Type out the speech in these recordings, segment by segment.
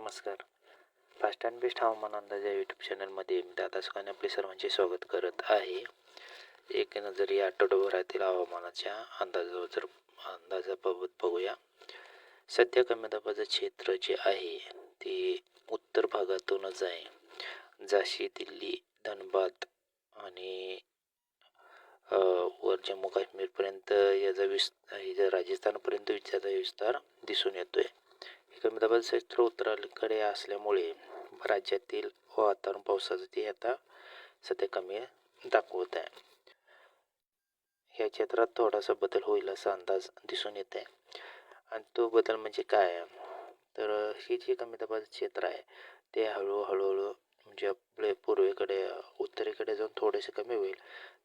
नमस्कार. Fast and best हवामान अंदाज या यूट्यूब चॅनलमध्ये मी दादा सुखाने आपले सर्वांचे स्वागत करत आहे. एक नजर या आठवड्याभरातील हवामानाच्या अंदाजावर जर अंदाजाबाबत बघूया. सध्या कमी दाबाचं क्षेत्र जे आहे ते उत्तर भागातूनच आहे. झाशी दिल्ली धनबाद आणि वर जम्मू काश्मीरपर्यंत याचा विस् राजस्थानपर्यंत याचा विस्तार दिसून येतो आहे दाबाचं क्षेत्र उत्तराकडे असल्यामुळे राज्यातील वातावरण पावसाचं ते आता सध्या कमी दाखवत आहे. ह्या क्षेत्रात थोडासा बदल होईल असा अंदाज दिसून येत आहे. आणि तो बदल म्हणजे काय? तर हे जे कमी दाबाचं क्षेत्र आहे ते हळू हळूहळू म्हणजे आपले पूर्वेकडे उत्तरेकडे जाऊन थोडेसे कमी होईल.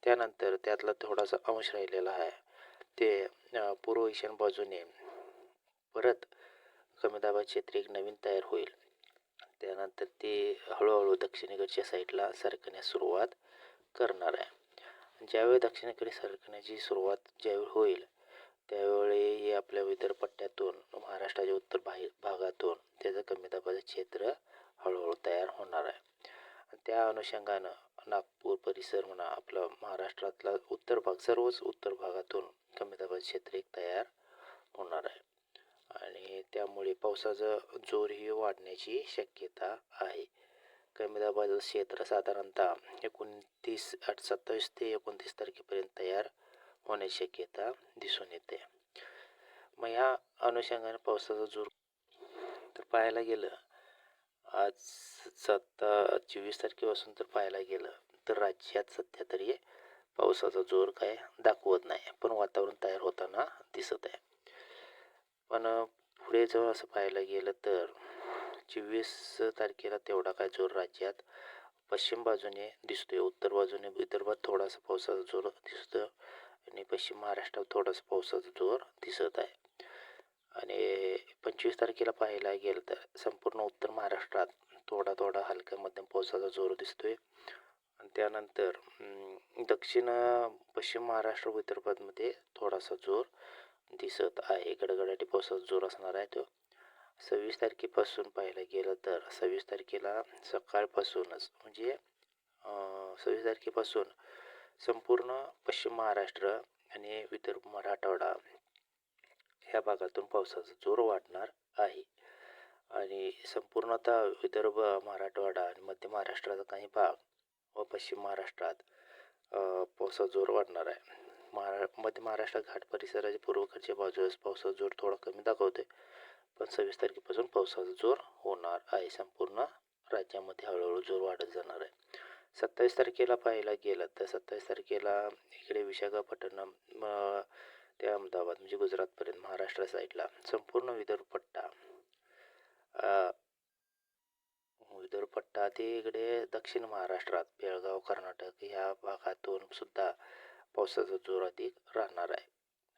त्यानंतर त्यातला थोडासा अंश राहिलेला आहे. ते पूर्व ईशान बाजूने परत कमी दाबाचे क्षेत्र एक नवीन तयार होईल. त्यानंतर ते हळूहळू दक्षिणेकडच्या साईडला सरकण्यास सुरुवात करणार आहे. ज्यावेळी दक्षिणेकडे सरकण्याची सुरुवात ज्यावेळी होईल त्यावेळी आपल्या विदर्भ पट्ट्यातून महाराष्ट्राच्या उत्तर बाहेर भागातून त्याचं कमी दाबाचं क्षेत्र हळूहळू तयार होणार आहे. आणि त्या अनुषंगानं नागपूर परिसर म्हणा आपला महाराष्ट्रातला उत्तर भाग सर्वच उत्तर भागातून कमी दाबाचं क्षेत्र एक तयार होणार आहे. त्यामुळे पावसाचा जोरही वाढण्याची शक्यता आहे. कमी दाबाचं क्षेत्र साधारणतः एकोणतीस आठ सत्तावीस ते एकोणतीस तारखेपर्यंत तयार होण्याची शक्यता दिसून येते. मग ह्या अनुषंगाने पावसाचा जोर तर पाहायला गेलं आज सत्ता चोवीस तारखेपासून तर पाहायला गेलं तर राज्यात सध्या तरी पावसाचा जोर काय दाखवत नाही पण वातावरण तयार होताना दिसत आहे. पण पुढे जर असं पाहायला गेलं तर चोवीस तारखेला तेवढा काय जोर राज्यात पश्चिम बाजूने दिसतोय. उत्तर बाजूने विदर्भात थोडासा पावसाचा जोर दिसतो आणि पश्चिम महाराष्ट्रात थोडासा पावसाचा जोर दिसत आहे. आणि पंचवीस तारखेला पाहायला गेलं तर संपूर्ण उत्तर महाराष्ट्रात थोडा थोडा हलक्या मध्यम पावसाचा जोर दिसतोय. आणि त्यानंतर दक्षिण पश्चिम महाराष्ट्र विदर्भामध्ये थोडासा जोर दिसत आहे. गडगडाटी पावसाचा जोर असणार आहे तो. सव्वीस तारखेपासून पाहायला गेलं तर सव्वीस तारखेला सकाळपासूनच म्हणजे सव्वीस तारखेपासून संपूर्ण पश्चिम महाराष्ट्र आणि विदर्भ मराठवाडा ह्या भागातून पावसाचा जोर वाढणार आहे. आणि संपूर्णतः विदर्भ मराठवाडा आणि मध्य महाराष्ट्राचा काही भाग व पश्चिम महाराष्ट्रात पावसाचा जोर वाढणार आहे. महारा मध्य महाराष्ट्र घाट परिसराच्या पूर्वकडच्या बाजूस पावसाचा जोर थोडा कमी दाखवतोय. पण सव्वीस तारखेपासून पावसाचा जोर होणार आहे. संपूर्ण राज्यामध्ये हळूहळू जोर वाढत जाणार आहे. सत्तावीस तारखेला पाहायला गेलं तर सत्तावीस तारखेला इकडे विशाखापट्टणम ते अहमदाबाद म्हणजे गुजरातपर्यंत महाराष्ट्र साईडला संपूर्ण विदर्भ पट्टा विदर्भ पट्टा ते इकडे दक्षिण महाराष्ट्रात बेळगाव कर्नाटक ह्या भागातून सुद्धा पावसाचा जोर अधिक राहणार आहे.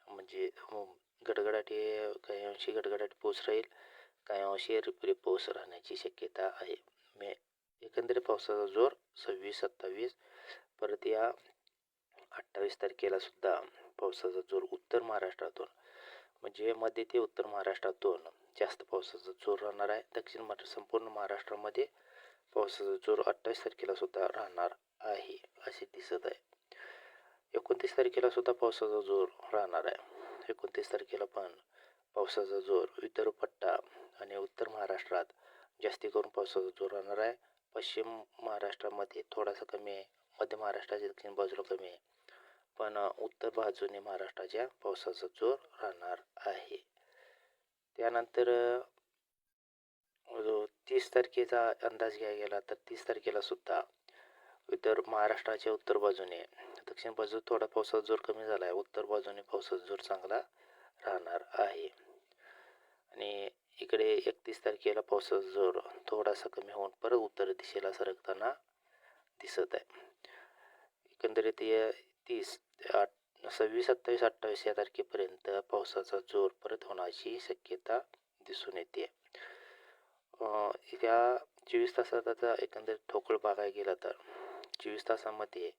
म्हणजे हो, गडगडाटी काही अंशी गडगडाटी पाऊस राहील काही अंशी रिपरी पाऊस राहण्याची शक्यता आहे. मे एकंदरीत पावसाचा जोर सव्वीस सत्तावीस परत या अठ्ठावीस तारखेला सुद्धा पावसाचा जोर उत्तर महाराष्ट्रातून म्हणजे मध्य ते उत्तर महाराष्ट्रातून जास्त पावसाचा जोर राहणार आहे. दक्षिण महाराष्ट्र संपूर्ण महाराष्ट्रामध्ये पावसाचा जोर अठ्ठावीस तारखेला सुद्धा राहणार आहे असे दिसत आहे. एकोणतीस तारखेला सुद्धा पावसाचा जोर राहणार आहे एकोणतीस तारखेला पण पावसाचा जोर विदर्भ पट्टा आणि उत्तर महाराष्ट्रात जास्ती करून पावसाचा जोर राहणार आहे पश्चिम महाराष्ट्रामध्ये थोडासा कमी आहे. मध्य महाराष्ट्राच्या दक्षिण बाजूला कमी आहे. पण उत्तर बाजूने महाराष्ट्राच्या पावसाचा जोर राहणार आहे. त्यानंतर तीस तारखेचा अंदाज घ्यायला गेला तर तीस तारखेला सुद्धा विदर्भ महाराष्ट्राच्या उत्तर बाजूने. दक्षिण बाजू थोडा पावसाचा जोर कमी झाला आहे उत्तर बाजूने पावसाचा जोर चांगला राहणार आहे. आणि इकडे एकतीस तारखेला पावसाचा जोर थोडासा कमी होऊन परत उत्तर दिशेला सरकताना दिसत आहे. एकंदरीत या तीस आठ सव्वीस सत्तावीस अठ्ठावीस या तारखेपर्यंत पावसाचा जोर परत होण्याची शक्यता दिसून येते. या चोवीस तासात आता एकंदरीत ठोकळ बघायला गेला तर चोवीस तासामध्ये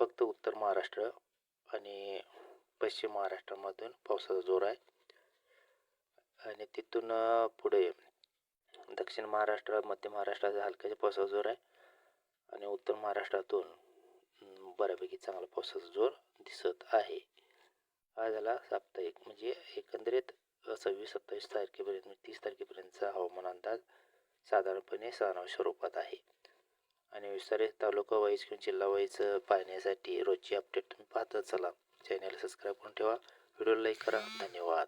फक्त उत्तर महाराष्ट्र आणि पश्चिम महाराष्ट्रामधून पावसाचा जोर आहे. आणि तिथून पुढे दक्षिण महाराष्ट्र मध्य महाराष्ट्राचा हलक्याच्या पावसाचा जोर आहे. आणि उत्तर महाराष्ट्रातून बऱ्यापैकी चांगला पावसाचा जोर दिसत आहे. हा झाला साप्ताहिक म्हणजे एकंदरीत सव्वीस सत्तावीस तारखेपर्यंत तीस तारखेपर्यंतचा हवामान अंदाज साधारणपणे सणाव स्वरूपात आहे. आणि विस्तारित तालुका वाईज किंवा जिल्हा वाईज पाहण्यासाठी रोजची अपडेट तुम्ही पाहतच चला. चॅनल सबस्क्राईब करून ठेवा. व्हिडिओ लाईक करा. धन्यवाद.